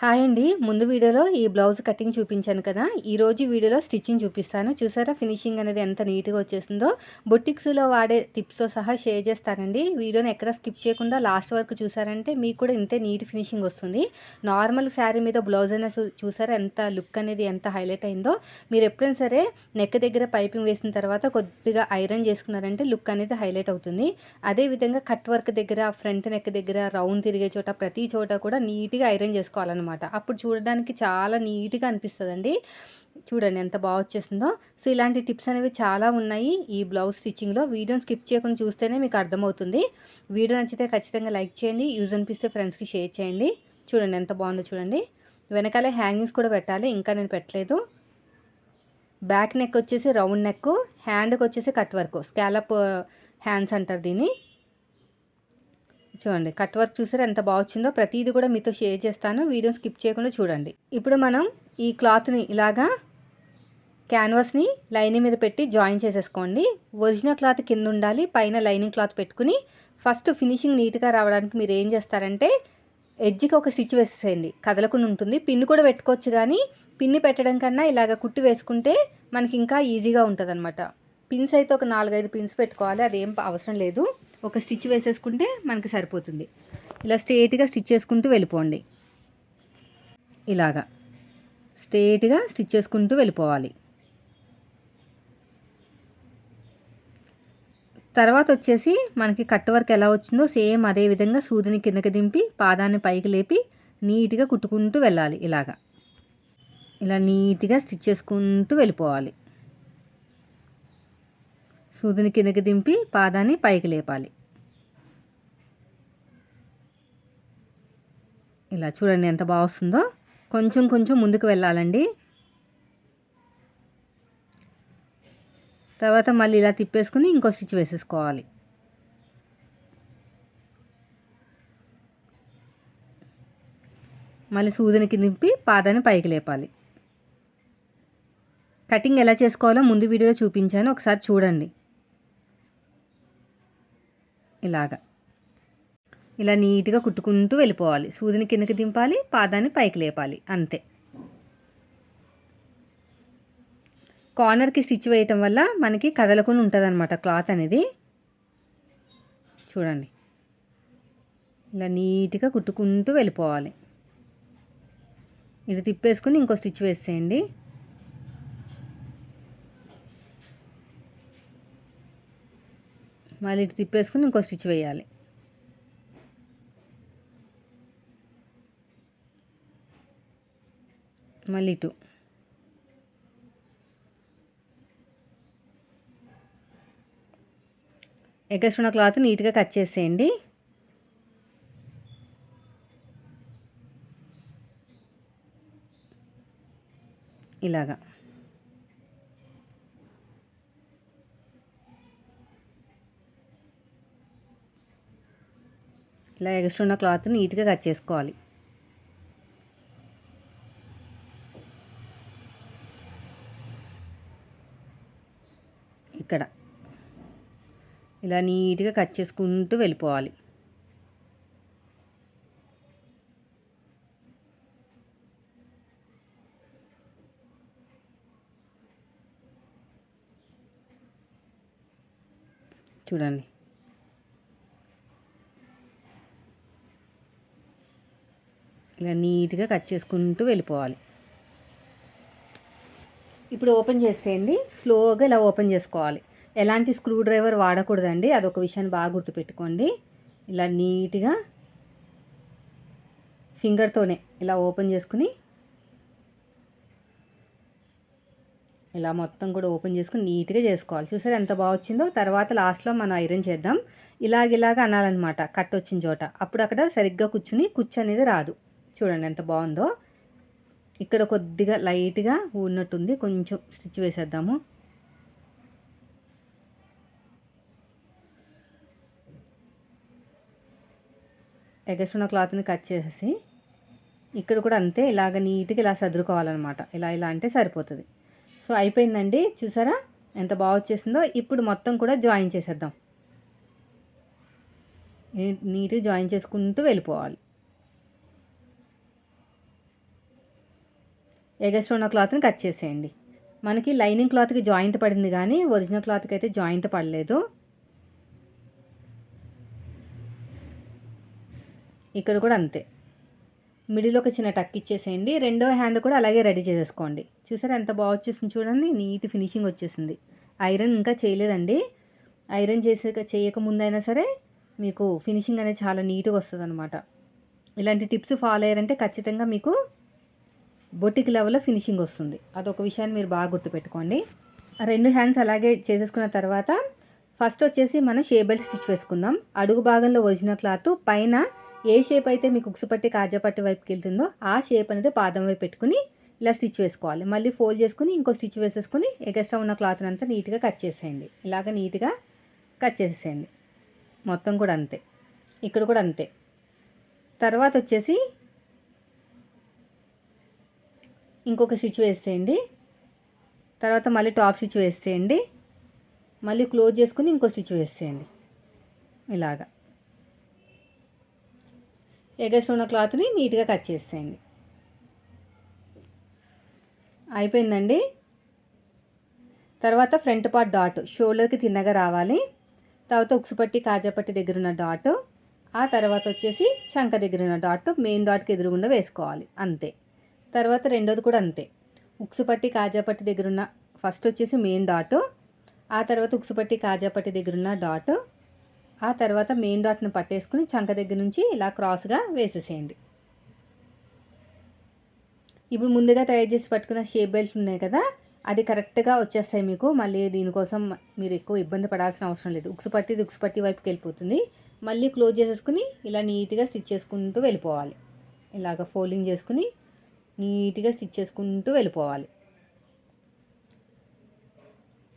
Hi అండి. ముందు వీడియోలో ఈ బ్లౌజ్ కటింగ్ చూపించాను కదా. ఈరోజు వీడియోలో స్టిచ్చింగ్ చూపిస్తాను. చూసారా? ఫినిషింగ్ అనేది ఎంత నీట్గా వచ్చేసిందో. బొటిక్స్లో వాడే టిప్స్తో సహా షేర్ చేస్తానండి. వీడియోని ఎక్కడ స్కిప్ చేయకుండా లాస్ట్ వరకు చూసారంటే మీకు కూడా ఇంతే నీట్ ఫినిషింగ్ వస్తుంది. నార్మల్ శారీ మీద బ్లౌజ్ అనేది చూసారా? ఎంత లుక్ అనేది ఎంత హైలైట్ అయిందో. మీరు ఎప్పుడైనా సరే నెక్ దగ్గర పైపింగ్ వేసిన తర్వాత కొద్దిగా ఐరన్ చేసుకున్నారంటే లుక్ అనేది హైలైట్ అవుతుంది. అదేవిధంగా కట్ వర్క్ దగ్గర ఫ్రంట్ నెక్ దగ్గర రౌండ్ తిరిగే చోట ప్రతి చోట కూడా నీట్గా ఐరన్ చేసుకోవాలన్నమాట. అనమాట అప్పుడు చూడడానికి చాలా నీట్గా అనిపిస్తుందండి. చూడండి ఎంత బాగా వచ్చేసిందో. సో ఇలాంటి టిప్స్ అనేవి చాలా ఉన్నాయి ఈ బ్లౌజ్ స్టిచ్చింగ్లో. వీడియోని స్కిప్ చేయకుండా చూస్తేనే మీకు అర్థమవుతుంది. వీడియో నచ్చితే ఖచ్చితంగా లైక్ చేయండి. యూజ్ అనిపిస్తే ఫ్రెండ్స్కి షేర్ చేయండి. చూడండి ఎంత బాగుందో చూడండి. వెనకాలే హ్యాంగింగ్స్ కూడా పెట్టాలి. ఇంకా నేను పెట్టలేదు. బ్యాక్ నెక్ వచ్చేసి రౌండ్ నెక్ హ్యాండ్కి వచ్చేసి కట్ వర్క్. స్కాలప్ హ్యాండ్స్ అంటారు దీన్ని. చూడండి కట్ వర్క్ చూసారు ఎంత బాగా వచ్చిందో? ప్రతిదీ కూడా మీతో షేర్ చేస్తాను. వీడియో స్కిప్ చేయకుండా చూడండి. ఇప్పుడు మనం ఈ క్లాత్ని ఇలాగా క్యాన్వాస్ని లైనింగ్ మీద పెట్టి జాయిన్ చేసేసుకోండి. ఒరిజినల్ క్లాత్ కింద ఉండాలి పైన లైనింగ్ క్లాత్ పెట్టుకుని ఫస్ట్ ఫినిషింగ్ నీట్గా రావడానికి మీరు ఏం చేస్తారంటే ఎడ్జ్కి ఒక స్టిచ్ వేసేసేయండి. కదలకుండా ఉంటుంది. పిన్ కూడా పెట్టుకోవచ్చు కానీ పిన్ని పెట్టడం కన్నా ఇలాగ కుట్టి వేసుకుంటే మనకి ఇంకా ఈజీగా ఉంటుంది అనమాట పిన్స్ అయితే ఒక నాలుగైదు పిన్స్ పెట్టుకోవాలి అదేం అవసరం లేదు. ఒక స్టిచ్ వేసేసుకుంటే మనకి సరిపోతుంది. ఇలా స్ట్రేట్గా స్టిచ్ చేసుకుంటూ వెళ్ళిపోండి. ఇలాగా. స్ట్రేట్గా స్టిచ్ చేసుకుంటూ వెళ్ళిపోవాలి. తర్వాత వచ్చేసి మనకి కట్ వర్క్ ఎలా వచ్చిందో సేమ్ అదే విధంగా సూదిని కిందకి దింపి పాదాన్ని పైకి లేపి నీట్గా కుట్టుకుంటూ వెళ్ళాలి ఇలాగా. ఇలా నీట్గా స్టిచ్ చేసుకుంటూ వెళ్ళిపోవాలి. సూదిని కిందకి దింపి పాదాన్ని పైకి లేపాలి. ఇలా చూడండి ఎంత బాగా వస్తుందో. కొంచెం కొంచెం ముందుకు వెళ్ళాలండి. తర్వాత మళ్ళీ ఇలా తిప్పేసుకుని ఇంకో స్టిచ్ వేసేసుకోవాలి. మళ్ళీ సూదినికి దింపి పాదాన్ని పైకి లేపాలి. కటింగ్ ఎలా చేసుకోవాలో ముందు వీడియోలో చూపించాను. ఒకసారి చూడండి. ఇలాగా. ఇలా నీట్గా కుట్టుకుంటూ వెళ్ళిపోవాలి. సూదిని కిందకి దింపాలి పాదాన్ని పైకి లేపాలి అంతే. కార్నర్కి స్టిచ్ వేయటం వల్ల మనకి కదలకుండా ఉంటుంది అనమాట క్లాత్ అనేది. చూడండి. ఇలా నీట్గా కుట్టుకుంటూ వెళ్ళిపోవాలి. ఇది తిప్పేసుకుని ఇంకో స్టిచ్ వేసేయండి. మళ్ళీ ఇటు తిప్పేసుకుని ఇంకో స్టిచ్ వేయాలి. మళ్ళీ ఇటు. ఎగస్ట్రున్న క్లాత్ నీట్గా కట్ చేసేయండి. ఇలాగా. ఇలా ఎగస్ట్రా ఉన్న క్లాత్ నీట్గా కట్ చేసుకోవాలి. ఇక్కడ. ఇలా నీట్గా కట్ చేసుకుంటూ వెళ్ళిపోవాలి. చూడండి. ఇలా నీట్గా కట్ చేసుకుంటూ వెళ్ళిపోవాలి. ఇప్పుడు ఓపెన్ చేసేయండి. స్లోగా ఇలా ఓపెన్ చేసుకోవాలి. ఎలాంటి స్క్రూ డ్రైవర్ వాడకూడదండి. అదొక విషయాన్ని బాగా గుర్తుపెట్టుకోండి. ఇలా నీట్గా ఫింగర్తోనే ఇలా ఓపెన్ చేసుకుని ఇలా మొత్తం కూడా ఓపెన్ చేసుకుని నీట్గా చేసుకోవాలి. చూసారు ఎంత బాగా వచ్చిందో? తర్వాత లాస్ట్లో మనం ఐరన్ చేద్దాం. ఇలాగ ఇలాగ అనాలన్నమాట. కట్ వచ్చిన చోట. అప్పుడు అక్కడ సరిగ్గా కూర్చుని కుచ్చు అనేది రాదు. చూడండి ఎంత బాగుందో. ఇక్కడ కొద్దిగా లైట్గా ఉన్నట్టుంది. కొంచెం స్టిచ్ వేసేద్దాము. ఎగస్ట్రున్న క్లాత్ని కట్ చేసేసి ఇక్కడ కూడా అంతే ఇలాగ నీట్గా ఇలా సర్దుకోవాలన్నమాట ఇలా ఇలా అంటే సరిపోతుంది. సో అయిపోయిందండి. చూసారా? ఎంత బాగా వచ్చేసిందో. ఇప్పుడు మొత్తం కూడా జాయిన్ చేసేద్దాం. నీట్గా జాయిన్ చేసుకుంటూ వెళ్ళిపోవాలి. ఎగస్ట్రా ఉన్న క్లాత్ని కట్ చేసేయండి. మనకి లైనింగ్ క్లాత్కి జాయింట్ పడింది కానీ ఒరిజినల్ క్లాత్కి అయితే జాయింట్ పడలేదు. ఇక్కడ కూడా అంతే. మిడిల్ ఒక చిన్న టక్ ఇచ్చేసేయండి. రెండో హ్యాండ్ కూడా అలాగే రెడీ చేసేసుకోండి. చూసారా ఎంత బాగా వచ్చేసింది చూడండి. నీట్ ఫినిషింగ్ వచ్చేసింది. ఐరన్ ఇంకా చేయలేదండి. ఐరన్ చేసే చేయక ముందైనా సరే మీకు ఫినిషింగ్ అనేది చాలా నీట్గా వస్తుంది అనమాట ఇలాంటి టిప్స్ ఫాలో అయ్యారంటే ఖచ్చితంగా మీకు బొటిక్ లెవెల్లో ఫినిషింగ్ వస్తుంది. అదొక విషయాన్ని మీరు బాగా గుర్తుపెట్టుకోండి. రెండు హ్యాండ్స్ అలాగే చేసేసుకున్న తర్వాత ఫస్ట్ వచ్చేసి మనం షే బెల్ట్ స్టిచ్ వేసుకుందాం. అడుగు భాగంలో ఒరిజినల్ క్లాత్ పైన ఏ షేప్ అయితే మీకు ఉక్సుపట్టి కాజాపట్టి వైపుకి వెళ్తుందో ఆ షేప్ అనేది పాదం వైపు పెట్టుకుని ఇలా స్టిచ్ వేసుకోవాలి. మళ్ళీ ఫోల్డ్ చేసుకుని ఇంకో స్టిచ్ వేసేసుకుని ఎగస్ట్రా ఉన్న క్లాత్ అంతా నీట్గా కట్ చేసేయండి. ఇలాగ నీట్గా కట్ చేసేసేయండి. మొత్తం కూడా అంతే. ఇక్కడ కూడా అంతే. తర్వాత వచ్చేసి ఇంకొక స్టిచ్ వేసేయండి. తర్వాత మళ్ళీ టాప్ స్టిచ్ వేసేయండి. మళ్ళీ క్లోజ్ చేసుకుని ఇంకో స్టిచ్ వేసేయండి. ఇలాగా. ఎగస్ట్ ఉన్న క్లాత్ని నీట్గా కట్ చేసేయండి. అయిపోయిందండి. తర్వాత ఫ్రంట్ పార్ట్ డాట్ షోల్డర్కి తిన్నగా రావాలి. తర్వాత ఉక్సుపట్టి కాజాపట్టి దగ్గర ఉన్న డాట్ ఆ తర్వాత వచ్చేసి చంక దగ్గర ఉన్న డాట్ మెయిన్ డాట్కి ఎదురుగుండా వేసుకోవాలి. అంతే. తర్వాత రెండోది కూడా అంతే. ఉక్సుపట్టి కాజాపట్టి దగ్గరున్న ఫస్ట్ వచ్చేసి మెయిన్ డాట్ ఆ తర్వాత ఉక్సుపట్టి కాజాపట్టి దగ్గర ఉన్న డాట్ ఆ తర్వాత మెయిన్ డాట్ని పట్టేసుకుని చంక దగ్గర నుంచి ఇలా క్రాస్గా వేసేసేయండి. ఇప్పుడు ముందుగా తయారు చేసి పట్టుకున్న షేప్ బెల్ట్ ఉన్నాయి కదా అది కరెక్ట్గా వచ్చేస్తాయి మీకు. మళ్ళీ దీనికోసం మీరు ఎక్కువ ఇబ్బంది పడాల్సిన అవసరం లేదు. ఉక్సు పట్టి ఉక్సు పట్టి వైపుకి వెళ్ళిపోతుంది. మళ్ళీ క్లోజ్ చేసేసుకుని ఇలా నీట్గా స్టిచ్ చేసుకుంటూ వెళ్ళిపోవాలి. ఇలాగ ఫోల్డింగ్ చేసుకుని నీట్గా స్టిచ్ చేసుకుంటూ వెళ్ళిపోవాలి.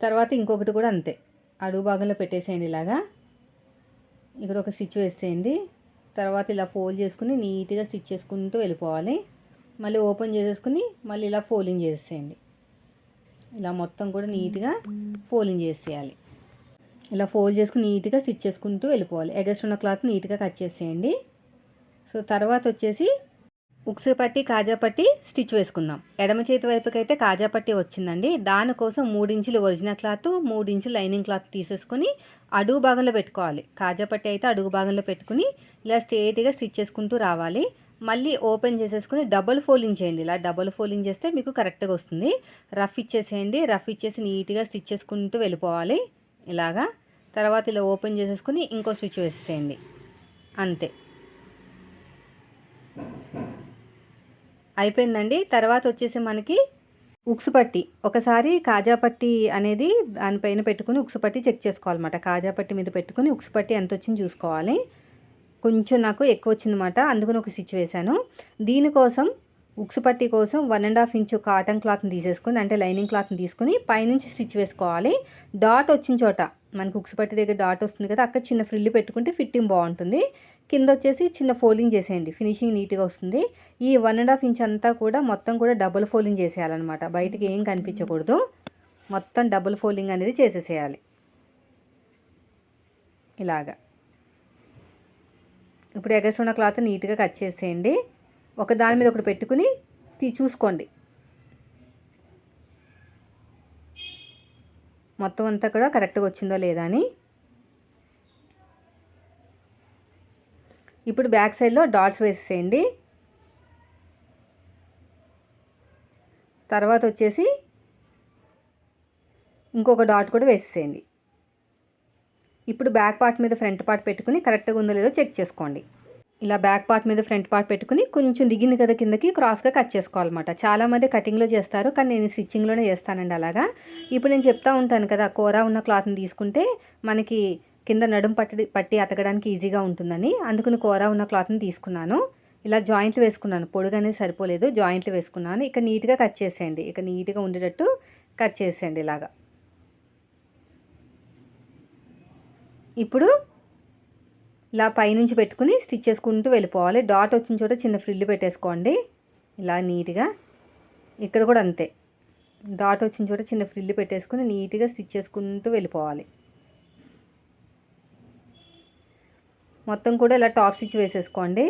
తర్వాత ఇంకొకటి కూడా అంతే. అడుగు భాగంలో పెట్టేసేయండి ఇలాగా. ఇక్కడ ఒక స్టిచ్ వేసేయండి. తర్వాత ఇలా ఫోల్డ్ చేసుకుని నీట్గా స్టిచ్ చేసుకుంటూ వెళ్ళిపోవాలి. మళ్ళీ ఓపెన్ చేసేసుకుని మళ్ళీ ఇలా ఫోల్డింగ్ చేసేయండి ఇలా మొత్తం కూడా నీట్గా ఫోల్డింగ్ చేసేయాలి. ఇలా ఫోల్డ్ చేసుకుని నీట్గా స్టిచ్ చేసుకుంటూ వెళ్ళిపోవాలి. ఎగస్ట్ ఉన్న క్లాత్ నీట్గా కట్ చేసేయండి. సో తర్వాత వచ్చేసి ఉక్సు పట్టి కాజా పట్టి స్టిచ్ వేసుకుందాం. ఎడమ చేతి వైపుకి అయితే కాజా పట్టి వచ్చిందండి. దానికోసం మూడించులు ఒరిజినల్ క్లాత్ మూడించులు లైనింగ్ క్లాత్ తీసేసుకొని అడుగు భాగంలో పెట్టుకోవాలి. కాజా పట్టి అయితే అడుగు భాగంలో పెట్టుకుని ఇలా స్ట్రేట్గా స్టిచ్ చేసుకుంటూ రావాలి. మళ్ళీ ఓపెన్ చేసేసుకుని డబుల్ ఫోల్డింగ్ చేయండి. ఇలా డబుల్ ఫోల్డింగ్ చేస్తే మీకు కరెక్ట్గా వస్తుంది. రఫ్ ఇచ్చేసేయండి. రఫ్ ఇచ్చేసి నీట్గా స్టిచ్ చేసుకుంటూ వెళ్ళిపోవాలి. ఇలాగా. తర్వాత ఇలా ఓపెన్ చేసేసుకుని ఇంకో స్టిచ్ వేసేసేయండి. అంతే. అయిపోయిందండి. తర్వాత వచ్చేసి మనకి ఉక్సుపట్టి ఒకసారి కాజాపట్టి అనేది దానిపైన పెట్టుకుని ఉక్సుపట్టి చెక్ చేసుకోవాలన్నమాట. కాజా పట్టి మీద పెట్టుకుని ఉక్సుపట్టి ఎంత వచ్చింది చూసుకోవాలి. కొంచెం నాకు ఎక్కువ వచ్చిందన్నమాట. అందుకని ఒక స్టిచ్ వేశాను. దీనికోసం ఉక్సుపట్టి కోసం one and half inch cotton క్లాత్ని తీసేసుకుని అంటే లైనింగ్ క్లాత్ని తీసుకుని పైనుంచి స్టిచ్ వేసుకోవాలి. డాట్ వచ్చిన చోట మనకు ఉక్సుపట్టి దగ్గర డాట్ వస్తుంది కదా అక్కడ చిన్న ఫ్రిల్లు పెట్టుకుంటే ఫిట్టింగ్ బాగుంటుంది. కింద వచ్చేసి చిన్న ఫోల్డింగ్ చేసేయండి. ఫినిషింగ్ నీట్గా వస్తుంది. ఈ వన్ అండ్ హాఫ్ ఇంచ్ అంతా కూడా మొత్తం కూడా డబుల్ ఫోల్డింగ్ చేసేయాలన్నమాట. బయటకి ఏం కనిపించకూడదు. మొత్తం డబుల్ ఫోల్డింగ్ అనేది చేసేసేయాలి. ఇలాగా. ఇప్పుడు ఎగస్ ఉన్న క్లాత్ నీట్గా కట్ చేసేయండి. ఒక దాని మీద ఒకటి పెట్టుకుని తీ చూసుకోండి. మొత్తం అంతా కూడా కరెక్ట్గా వచ్చిందో లేదా అని ఇప్పుడు బ్యాక్ సైడ్లో డాట్స్ వేసేసేయండి. తర్వాత వచ్చేసి ఇంకొక డాట్ కూడా వేసేసేయండి. ఇప్పుడు బ్యాక్ పార్ట్ మీద ఫ్రంట్ పార్ట్ పెట్టుకుని కరెక్ట్గా ఉందో లేదో చెక్ చేసుకోండి. ఇలా బ్యాక్ పార్ట్ మీద ఫ్రంట్ పార్ట్ పెట్టుకుని కొంచెం దిగింది కదా కిందకి క్రాస్గా కట్ చేసుకోవాలన్నమాట. చాలామంది కటింగ్లో చేస్తారు కానీ నేను స్టిచ్చింగ్లోనే చేస్తానండి అలాగా. ఇప్పుడు నేను చెప్తా ఉంటాను కదా కూర ఉన్న క్లాత్ని తీసుకుంటే మనకి కింద నడుం పట్టి పట్టి అతకడానికి ఈజీగా ఉంటుందని అందుకుని కూర ఉన్న క్లాత్ని తీసుకున్నాను. ఇలా జాయింట్లు వేసుకున్నాను. పొడుగు అనేది సరిపోలేదు. జాయింట్లు వేసుకున్నాను. ఇక్కడ నీట్గా కట్ చేసేయండి. ఇక నీట్గా ఉండేటట్టు కట్ చేసేయండి ఇలాగా. ఇప్పుడు ఇలా పైనుంచి పెట్టుకుని స్టిచ్ చేసుకుంటూ వెళ్ళిపోవాలి. డాట్ వచ్చిన చోట చిన్న ఫ్రిల్లు పెట్టేసుకోండి. ఇలా నీట్గా. ఇక్కడ కూడా అంతే. డాట్ వచ్చిన చోట చిన్న ఫ్రిల్లు పెట్టేసుకుని నీట్గా స్టిచ్ చేసుకుంటూ వెళ్ళిపోవాలి. మొత్తం కూడా ఇలా టాప్ స్టిచ్ వేసేసుకోండి.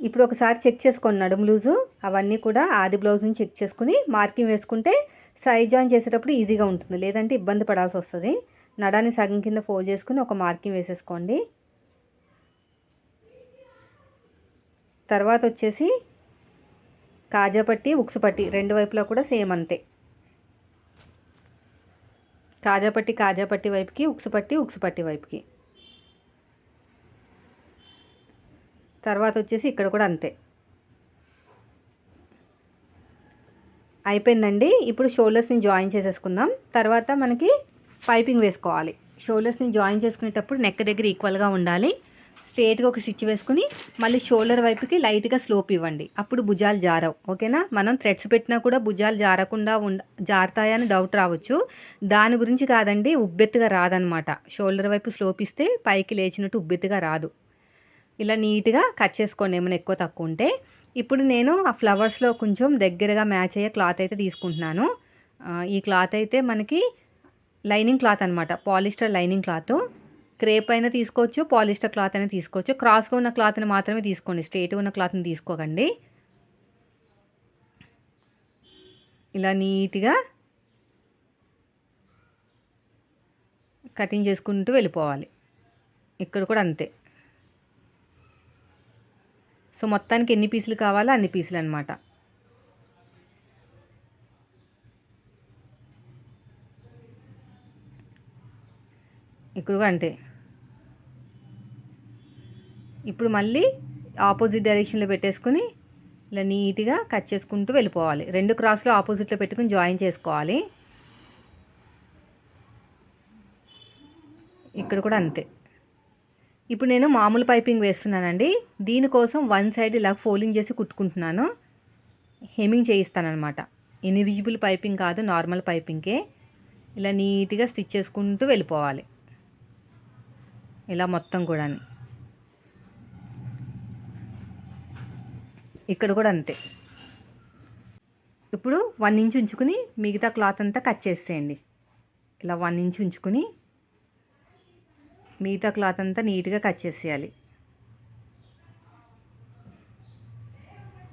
ఇప్పుడు ఒకసారి చెక్ చేసుకోండి నడుము లూజు. అవన్నీ కూడా ఆది బ్లౌజ్ని చెక్ చేసుకుని మార్కింగ్ వేసుకుంటే సైజ్ జాయిన్ చేసేటప్పుడు ఈజీగా ఉంటుంది. లేదంటే ఇబ్బంది పడాల్సి వస్తుంది. నడాన్ని సగం కింద ఫోల్డ్ చేసుకుని ఒక మార్కింగ్ వేసేసుకోండి. తర్వాత వచ్చేసి కాజాపట్టి ఉక్సుపట్టి రెండు వైపులా కూడా సేమ్ అంతే. కాజాపట్టి కాజాపట్టి వైపుకి ఉక్సుపట్టి ఉక్సుపట్టి వైపుకి. తర్వాత వచ్చేసి ఇక్కడ కూడా అంతే. అయిపోయిందండి. ఇప్పుడు షోల్డర్స్ని జాయిన్ చేసేసుకుందాం. తర్వాత మనకి పైపింగ్ వేసుకోవాలి. షోల్డర్స్ని జాయిన్ చేసుకునేటప్పుడు నెక్ దగ్గర ఈక్వల్గా ఉండాలి. స్ట్రేట్గా ఒక స్టిచ్ వేసుకుని మళ్ళీ షోల్డర్ వైపుకి లైట్గా స్లోప్ ఇవ్వండి. అప్పుడు భుజాలు జారవు. ఓకేనా? మనం థ్రెడ్స్ పెట్టినా కూడా భుజాలు జారకుండా ఉండ జారుతాయని డౌట్ రావచ్చు. దాని గురించి కాదండి ఉబ్బెత్తుగా రాదనమాట. షోల్డర్ వైపు స్లోప్ ఇస్తే పైకి లేచినట్టు ఉబ్బెత్తుగా రాదు. ఇలా నీట్గా కట్ చేసుకోండి ఏమైనా ఎక్కువ తక్కువ ఉంటే. ఇప్పుడు నేను ఆ ఫ్లవర్స్లో కొంచెం దగ్గరగా మ్యాచ్ అయ్యే క్లాత్ అయితే తీసుకుంటున్నాను. ఈ క్లాత్ అయితే మనకి లైనింగ్ క్లాత్ అనమాట. Polyester lining cloth. క్రేప్ అయినా తీసుకోవచ్చు పాలిస్టర్ క్లాత్ అయినా తీసుకోవచ్చు. క్రాస్గా ఉన్న క్లాత్ని మాత్రమే తీసుకోండి. స్ట్రేట్గా ఉన్న క్లాత్ని తీసుకోకండి. ఇలా నీట్గా కటింగ్ చేసుకుంటూ వెళ్ళిపోవాలి. ఇక్కడ కూడా అంతే. సో మొత్తానికి ఎన్ని పీసులు కావాలో అన్ని పీసులు అనమాట ఇక్కడ కూడా అంతే. ఇప్పుడు మళ్ళీ ఆపోజిట్ డైరెక్షన్లో పెట్టేసుకుని ఇలా నీట్గా కట్ చేసుకుంటూ వెళ్ళిపోవాలి. రెండు క్రాస్లో ఆపోజిట్లో పెట్టుకుని జాయిన్ చేసుకోవాలి. ఇక్కడ కూడా అంతే. ఇప్పుడు నేను మామూలు పైపింగ్ వేస్తున్నానండి. దీనికోసం వన్ సైడ్ ఇలా ఫోలింగ్ చేసి కుట్టుకుంటున్నాను. హెమింగ్ చేయిస్తానమాట ఇన్విజిబుల్ పైపింగ్ కాదు నార్మల్ పైపింగ్కే ఇలా నీట్గా స్టిచ్ చేసుకుంటూ వెళ్ళిపోవాలి. ఇలా మొత్తం కూడా ఇక్కడ కూడా అంతే. ఇప్పుడు వన్ ఇంచ్ ఉంచుకుని మిగతా క్లాత్ అంతా కట్ చేసేయండి. ఇలా వన్ ఇంచ్ ఉంచుకుని మిగతా క్లాత్ అంతా నీట్గా కట్ చేసేయాలి.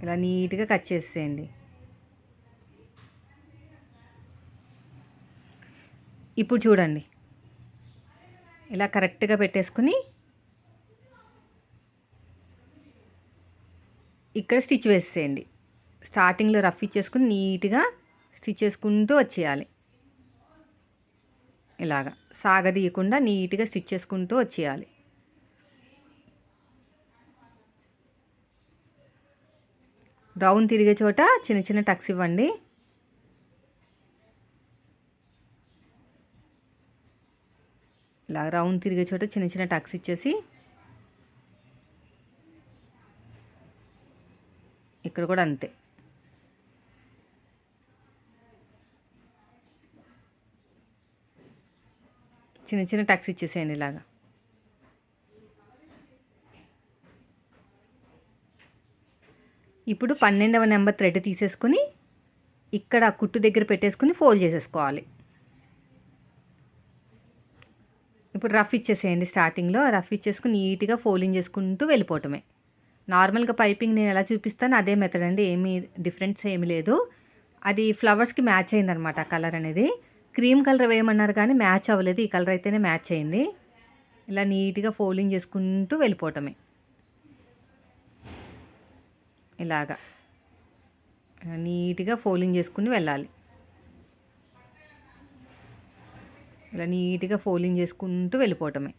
ఇలా నీట్గా కట్ చేసేయండి. ఇప్పుడు చూడండి. ఇలా కరెక్ట్గా పెట్టేసుకుని ఇక్కడ స్టిచ్ వేసేయండి. స్టార్టింగ్లో రఫ్ ఇచ్చేసుకుని నీట్గా స్టిచ్ చేసుకుంటూ వచ్చేయాలి. ఇలాగా సాగదీయకుండా నీట్గా స్టిచ్ చేసుకుంటూ వచ్చేయాలి. రౌండ్ తిరిగే చోట చిన్న చిన్న టక్స్ ఇవ్వండి. ఇలా రౌండ్ తిరిగే చోట చిన్న చిన్న టక్స్ ఇచ్చేసి ఇక్కడ కూడా అంతే. చిన్న చిన్న టక్స్ ఇచ్చేసేయండి ఇలాగా. ఇప్పుడు పన్నెండవ నెంబర్ థ్రెడ్ తీసేసుకుని ఇక్కడ కుట్టు దగ్గర పెట్టేసుకుని ఫోల్డ్ చేసేసుకోవాలి. ఇప్పుడు రఫ్ ఇచ్చేసేయండి స్టార్టింగ్లో రఫ్ ఇచ్చేసుకుని నీట్గా ఫోల్డింగ్ చేసుకుంటూ వెళ్ళిపోవటమే. నార్మల్గా పైపింగ్ నేను ఎలా చూపిస్తాను అదే మెథడ్ అండి. ఏమీ డిఫరెన్స్ ఏమీ లేదు. అది ఫ్లవర్స్కి మ్యాచ్ అయిందనమాట అనమాట కలర్ అనేది. క్రీమ్ కలర్ వేయమన్నారు కానీ మ్యాచ్ అవ్వలేదు. ఈ కలర్ అయితేనే మ్యాచ్ అయింది. ఇలా నీట్గా ఫోల్డింగ్ చేసుకుంటూ వెళ్ళిపోవటమే. ఇలాగా. నీట్గా ఫోల్డింగ్ చేసుకుని వెళ్ళాలి. ఇలా నీట్గా ఫోల్డింగ్ చేసుకుంటూ వెళ్ళిపోవటమే.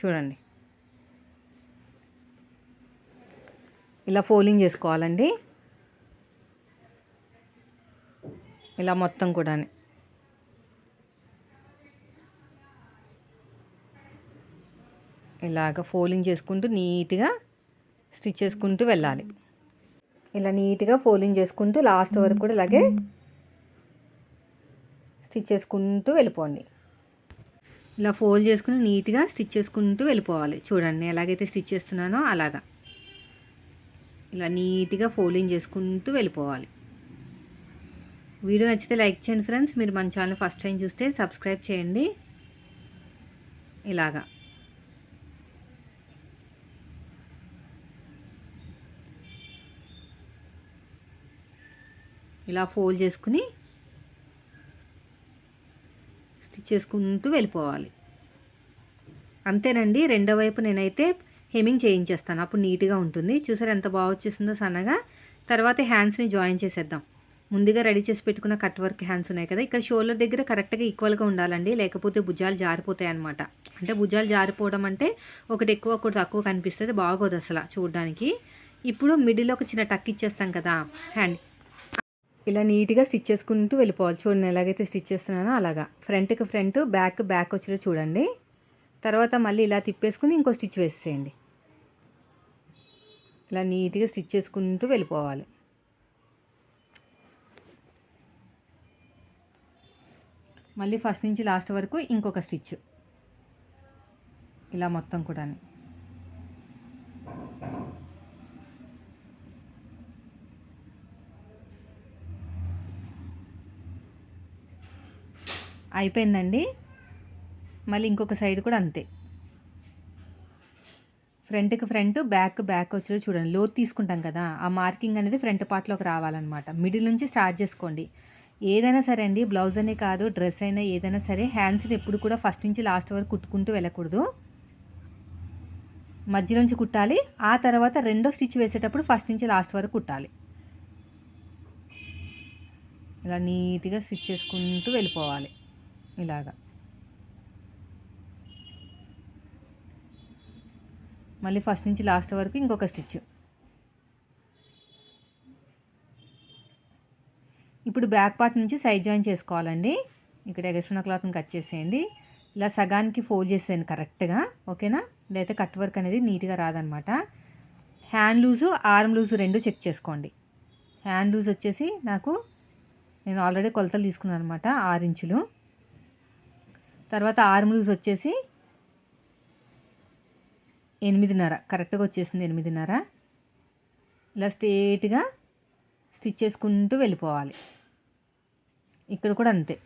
చూడండి. ఇలా ఫోలింగ్ చేసుకోవాలండి. ఇలా మొత్తం కూడా ఇలాగ ఫోలింగ్ చేసుకుంటూ నీట్గా స్టిచ్ చేసుకుంటూ వెళ్ళాలి. ఇలా నీట్గా ఫోలింగ్ చేసుకుంటూ లాస్ట్ వరకు కూడా ఇలాగే స్టిచ్ చేసుకుంటూ వెళ్ళిపోండి. ఇలా ఫోల్డ్ చేసుకుని నీట్గా స్టిచ్ చేసుకుంటూ వెళ్ళిపోవాలి. చూడండి ఎలాగైతే స్టిచ్ చేస్తున్నానో అలాగా. ఇలా నీట్గా ఫోల్డింగ్ చేసుకుంటూ వెళ్ళిపోవాలి. వీడియో నచ్చితే లైక్ చేయండి ఫ్రెండ్స్. మీరు మన ఛానల్ ఫస్ట్ టైం చూస్తే సబ్స్క్రైబ్ చేయండి. ఇలాగా. ఇలా ఫోల్డ్ చేసుకుని స్టిచ్ చేసుకుంటూ వెళ్ళిపోవాలి. అంతేనండి రెండో వైపు నేనైతే హెమింగ్ చేయించేస్తాను. అప్పుడు నీట్గా ఉంటుంది. చూసారు ఎంత బాగా వచ్చేసిందో సన్నగా. తర్వాత హ్యాండ్స్ని జాయిన్ చేసేద్దాం. ముందుగా రెడీ చేసి పెట్టుకున్న కట్ వర్క్ హ్యాండ్స్ ఉన్నాయి కదా. ఇక్కడ షోల్డర్ దగ్గర కరెక్ట్గా ఈక్వల్గా ఉండాలండి. లేకపోతే భుజాలు జారిపోతాయి అనమాట అంటే భుజాలు జారిపోవడం అంటే ఒకటి ఎక్కువ ఒకటి తక్కువ కనిపిస్తుంది. బాగోదు అసలు చూడడానికి. ఇప్పుడు మిడిల్ ఒక చిన్న టక్ ఇచ్చేస్తాం కదా హ్యాండ్. ఇలా నీట్గా స్టిచ్ చేసుకుంటూ వెళ్ళిపోవాలి. చూడండి ఎలాగైతే స్టిచ్ చేస్తున్నానో అలాగా. ఫ్రంట్కి ఫ్రంట్ బ్యాక్ బ్యాక్ వచ్చేలా చూడండి. తర్వాత మళ్ళీ ఇలా తిప్పేసుకుని ఇంకో స్టిచ్ వేసేయండి ఇలా నీట్గా స్టిచ్ చేసుకుంటూ వెళ్ళిపోవాలి. మళ్ళీ ఫస్ట్ నుంచి లాస్ట్ వరకు ఇంకొక స్టిచ్. ఇలా మొత్తం కూడా అయిపోయిందండి. మళ్ళీ ఇంకొక సైడ్ కూడా అంతే. ఫ్రంట్కి ఫ్రంట్ బ్యాక్ బ్యాక్ వచ్చి చూడండి. లోతు తీసుకుంటాం కదా ఆ మార్కింగ్ అనేది ఫ్రంట్ పార్ట్లోకి రావాలన్నమాట. మిడిల్ నుంచి స్టార్ట్ చేసుకోండి. ఏదైనా సరే అండి బ్లౌజ్ అనే కాదు డ్రెస్ అయినా ఏదైనా సరే హ్యాండ్స్ని ఎప్పుడు కూడా ఫస్ట్ నుంచి లాస్ట్ వరకు కుట్టుకుంటూ వెళ్ళకూడదు. మధ్య నుంచి కుట్టాలి. ఆ తర్వాత రెండో స్టిచ్ వేసేటప్పుడు ఫస్ట్ నుంచి లాస్ట్ వరకు కుట్టాలి. ఇలా నీట్గా స్టిచ్ చేసుకుంటూ వెళ్ళిపోవాలి. ఇలాగా. మళ్ళీ ఫస్ట్ నుంచి లాస్ట్ వరకు ఇంకొక స్టిచ్. ఇప్పుడు బ్యాక్ పార్ట్ నుంచి సైడ్ జాయిన్ చేసుకోవాలండి. ఇక్కడ ఎగస్ట్రున్న క్లాత్ని కట్ చేసేయండి. ఇలా సగానికి ఫోల్డ్ చేసేయండి కరెక్ట్గా ఓకేనా? ఇదైతే కట్ వర్క్ అనేది నీట్గా రాదనమాట. హ్యాండ్ లూజు ఆర్మ్ లూజు రెండు చెక్ చేసుకోండి. హ్యాండ్ లూజ్ వచ్చేసి నాకు నేను ఆల్రెడీ కొలతలు తీసుకున్నాను అనమాట ఆరు ఇంచులు. తర్వాత ఆర్మ్ లూజ్ వచ్చేసి ఎనిమిదిన్నర. కరెక్ట్గా వచ్చేసింది ఎనిమిదిన్నర. ఇలా స్ట్రేట్గా స్టిచ్ చేసుకుంటూ వెళ్ళిపోవాలి. ఇక్కడ కూడా అంతే.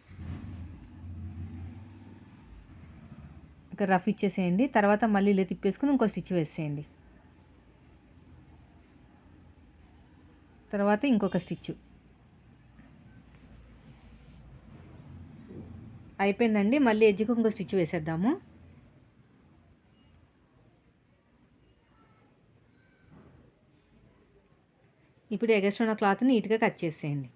ఇక్కడ రఫ్ ఇచ్చేసేయండి. తర్వాత మళ్ళీ ఇలా తిప్పేసుకుని ఇంకో స్టిచ్ వేసేయండి. తర్వాత ఇంకొక స్టిచ్. అయిపోయిందండి. మళ్ళీ ఎజ్జికి ఇంకో స్టిచ్ వేసేద్దాము. ఇప్పుడు ఎగస్ట్ ఉన్న క్లాత్ నీట్గా కట్ చేసేయండి.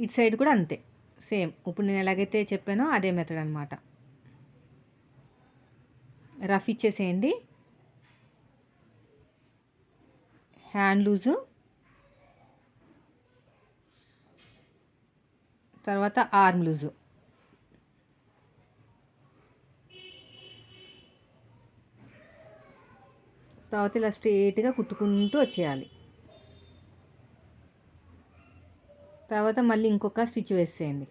ఇటు సైడ్ కూడా అంతే. సేమ్. ఇప్పుడు నేను ఎలాగైతే చెప్పానో అదే మెథడ్ అనమాట రఫ్ ఇచ్చేసేయండి. Hand loose. తర్వాత ఆర్మ్ లూజు. తర్వాత ఇలా స్ట్రేట్గా కుట్టుకుంటూ వచ్చేయాలి. తర్వాత మళ్ళీ ఇంకొక స్టిచ్ వేసేయండి.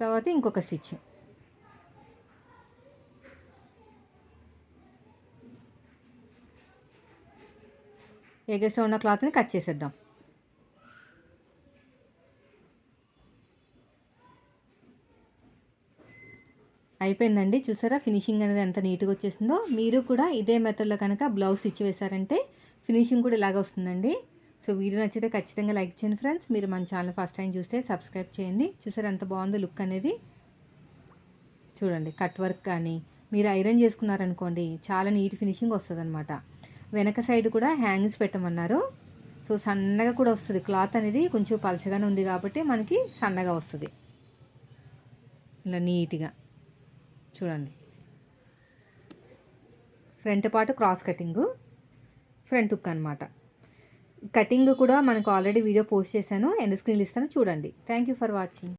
తర్వాత ఇంకొక స్టిచ్. ఎగస్ట్రా ఉన్న క్లాత్ని కట్ చేసేద్దాం. అయిపోయిందండి. చూసారా? ఫినిషింగ్ అనేది ఎంత నీట్గా వచ్చేసిందో. మీరు కూడా ఇదే మెథడ్లో కనుక బ్లౌజ్ స్టిచ్ వేశారంటే ఫినిషింగ్ కూడా ఇలాగ వస్తుందండి. సో వీడియో నచ్చితే ఖచ్చితంగా లైక్ చేయండి ఫ్రెండ్స్. మీరు మన ఛానల్ ఫస్ట్ టైం చూస్తే సబ్స్క్రైబ్ చేయండి. చూసారా? ఎంత బాగుందో లుక్ అనేది. చూడండి కట్ వర్క్ కానీ మీరు ఐరన్ చేసుకున్నారనుకోండి చాలా నీట్ ఫినిషింగ్ వస్తుంది అనమాట వెనక సైడ్ కూడా హ్యాంగ్స్ పెట్టమన్నారు. సో సన్నగా కూడా వస్తుంది. క్లాత్ అనేది కొంచెం పలచగానే ఉంది కాబట్టి మనకి సన్నగా వస్తుంది. ఇలా నీట్గా. చూడండి. Front part cross cutting front hook అనమాట కటింగ్ కూడా మనకు ఆల్రెడీ వీడియో పోస్ట్ చేశాను ఎండ్ స్క్రీన్లు ఇస్తాను చూడండి. Thank you for watching.